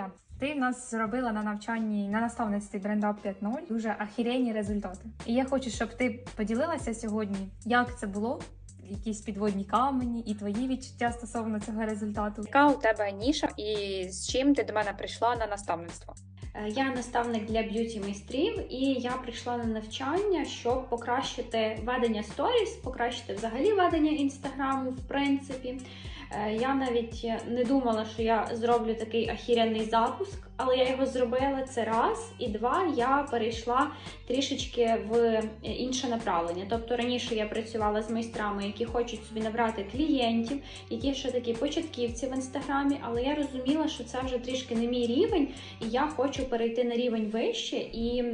Іра, ти в нас зробила на навчанні на наставництві BrandUp 5.0 дуже ахіренні результати. І я хочу, щоб ти поділилася сьогодні, як це було, якісь підводні камені і твої відчуття стосовно цього результату. Яка у тебе ніша і з чим ти до мене прийшла на наставництво? Е, Я наставник для б'юті майстрів, і я прийшла на навчання, щоб покращити ведення сторіс, покращити взагалі ведення інстаграму, в принципі. Е, Я навіть не думала, що я зроблю такий ахіряний запуск, але я його зробила це раз і два. Я перейшла трішечки в інше направлення. Тобто раніше я працювала з майстрами, які хочуть собі набрати клієнтів, які ще такі початківці в інстаграмі, але я розуміла, що це вже трішки не мій рівень, і я хочу перейти на рівень вище і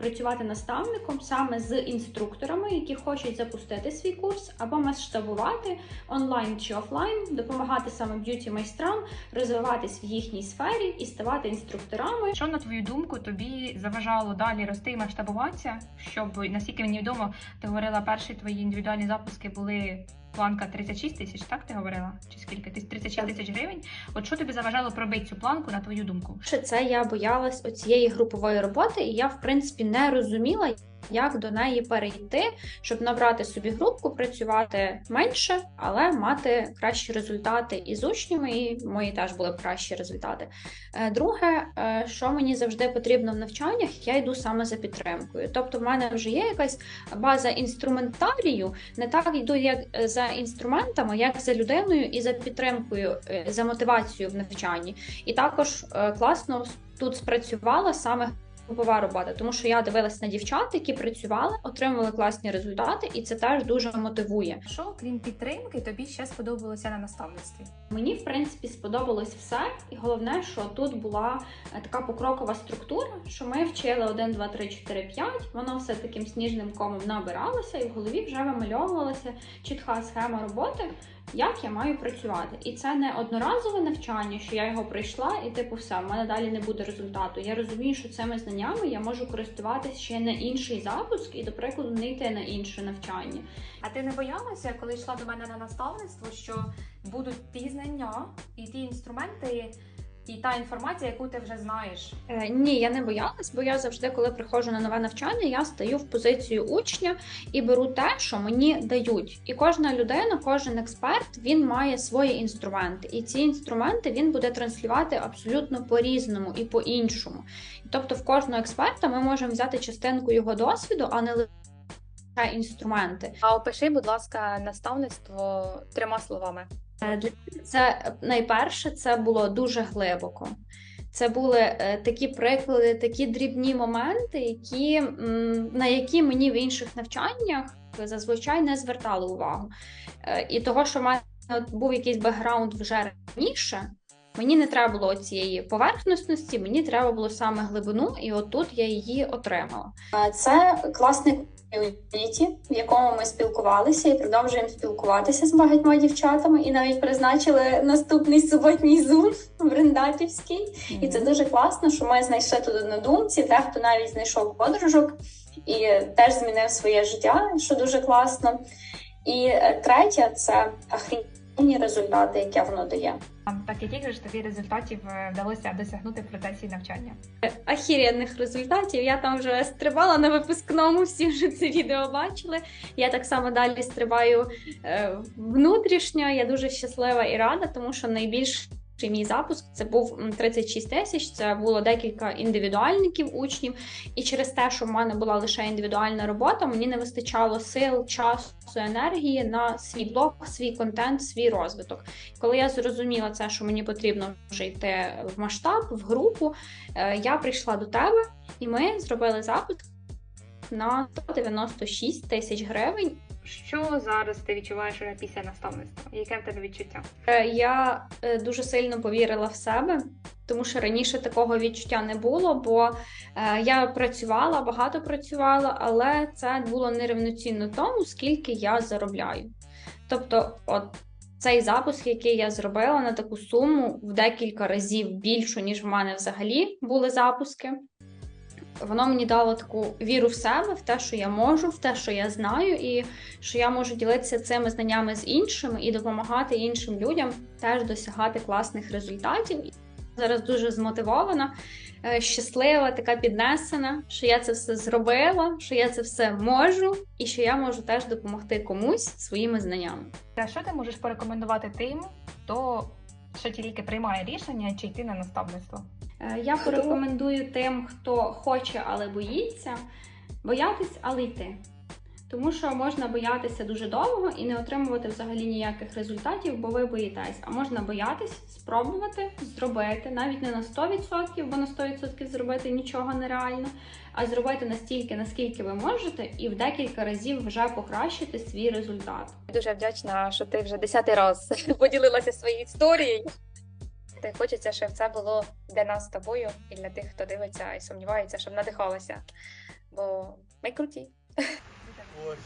працювати наставником саме з інструкторами, які хочуть запустити свій курс або масштабувати онлайн чи офлайн, допомагати саме б'юті майстрам розвиватись в їхній сфері і ставати інструкторами. Що на твою думку тобі заважало далі рости і масштабуватися? Щоб наскільки мені відомо, ти говорила, перші твої індивідуальні запуски були планка 36 тисяч, так ти говорила? Чи скільки? Ти 36 тисяч гривень? От що тобі заважало пробити цю планку на твою думку? Ще це я боялась оцієї групової роботи, і я, в принципі, не розуміла, як до неї перейти, щоб набрати собі групку, працювати менше, але мати кращі результати і з учнями, і мої теж були б кращі результати. Е, Друге, е, що мені завжди потрібно в навчаннях, я йду саме за підтримкою. Тобто, в мене вже є якась база інструментарію, не так йду як за інструментами, як за людиною і за підтримкою, е, за мотивацією в навчанні. І також класно тут спрацювала саме групова робота, тому що я дивилась на дівчат, які працювали, отримували класні результати, і це теж дуже мотивує. Що, крім підтримки, тобі ще сподобалося на наставництві? Мені в принципі сподобалось все, і головне, що тут була е, така покрокова структура, що ми вчили 1, 2, 3, 4, 5, воно все таким сніжним комом набиралося, і в голові вже вимальовувалася чітка схема роботи, як я маю працювати. І це не одноразове навчання, що я його пройшла, і типу все, в мене далі не буде результату. Я розумію, що цими знаннями я можу користуватися ще на інший запуск і, до прикладу, не йти на інше навчання. А ти не боялася, коли йшла до мене на наставництво, що будуть ті знання і ті інструменти, і та інформація, яку ти вже знаєш? Е, ні, я не боялась, бо я завжди, коли приходжу на нове навчання, я стаю в позицію учня і беру те, що мені дають. І кожна людина, кожен експерт, він має свої інструменти, і ці інструменти він буде транслювати абсолютно по-різному і по-іншому. Тобто, в кожного експерта ми можемо взяти частинку його досвіду, а не лише інструменти. А опиши, будь ласка, наставництво трьома словами. Е, Для це найперше це було дуже глибоко. Це були е, такі приклади, такі дрібні моменти, які, на які мені в інших навчаннях зазвичай не звертали увагу. Е, І того, що в мене був якийсь бекграунд вже раніше, мені не треба було цієї поверхностності, мені треба було саме глибину, і отут я її отримала. Це класний ком'юніті, в якому ми спілкувалися і продовжуємо спілкуватися з багатьма дівчатами, і навіть призначили наступний суботній зум брендапівський. І це дуже класно, що ми знайшли тут однодумці, дехто навіть знайшов подружок і теж змінив своє життя, що дуже класно. І е, третє це ахрінні результати, які воно дає. Так яких ж тобі результатів е, вдалося досягнути в процесі навчання? Ахір'яних результатів. Я там вже стрибала на випускному, всі вже це відео бачили. Я так само далі стрибаю е, внутрішньо. Я дуже щаслива і рада, тому що найбільший мій запуск це був м, 36 тисяч. Це було декілька індивідуальників учнів. І через те, що в мене була лише індивідуальна робота, мені не вистачало сил, часу, енергії на свій блог, свій контент, свій розвиток. Коли я зрозуміла це, що мені потрібно вже йти в масштаб, в групу, е, я прийшла до тебе, і ми зробили запуск на 196 тисяч гривень. Що зараз ти відчуваєш після наставництва? Яке в тебе відчуття? Е, Я е, дуже сильно повірила в себе, тому що раніше такого відчуття не було, бо е, я працювала, багато працювала, але це було нерівноцінно тому, скільки я заробляю. Тобто, от цей запуск, який я зробила на таку суму в декілька разів більшу, ніж в мене взагалі були запуски. Воно мені дало таку віру в себе, в те, що я можу, в те, що я знаю, і що я можу ділитися цими знаннями з іншими і допомагати іншим людям теж досягати класних результатів. зараз дуже змотивована, е, щаслива, така піднесена, що я це все зробила, що я це все можу, і що я можу теж допомогти комусь своїми знаннями. Та що ти можеш порекомендувати тим, хто ще тільки приймає рішення, чи йти на наставництво? Е, Я порекомендую тим, хто хоче, але боїться, боятись, але йти. Тому що можна боятися дуже довго і не отримувати взагалі ніяких результатів, бо ви боїтесь. А можна боятись, спробувати зробити навіть не на 100%, бо на 100% зробити нічого нереально, а зробити настільки, наскільки ви можете, і в декілька разів вже покращити свій результат. Дуже вдячна, що ти вже десятий раз поділилася своєю історією. Та хочеться, щоб це було для нас з тобою і для тих, хто дивиться і сумнівається, щоб надихалося. Бо ми круті. Ой.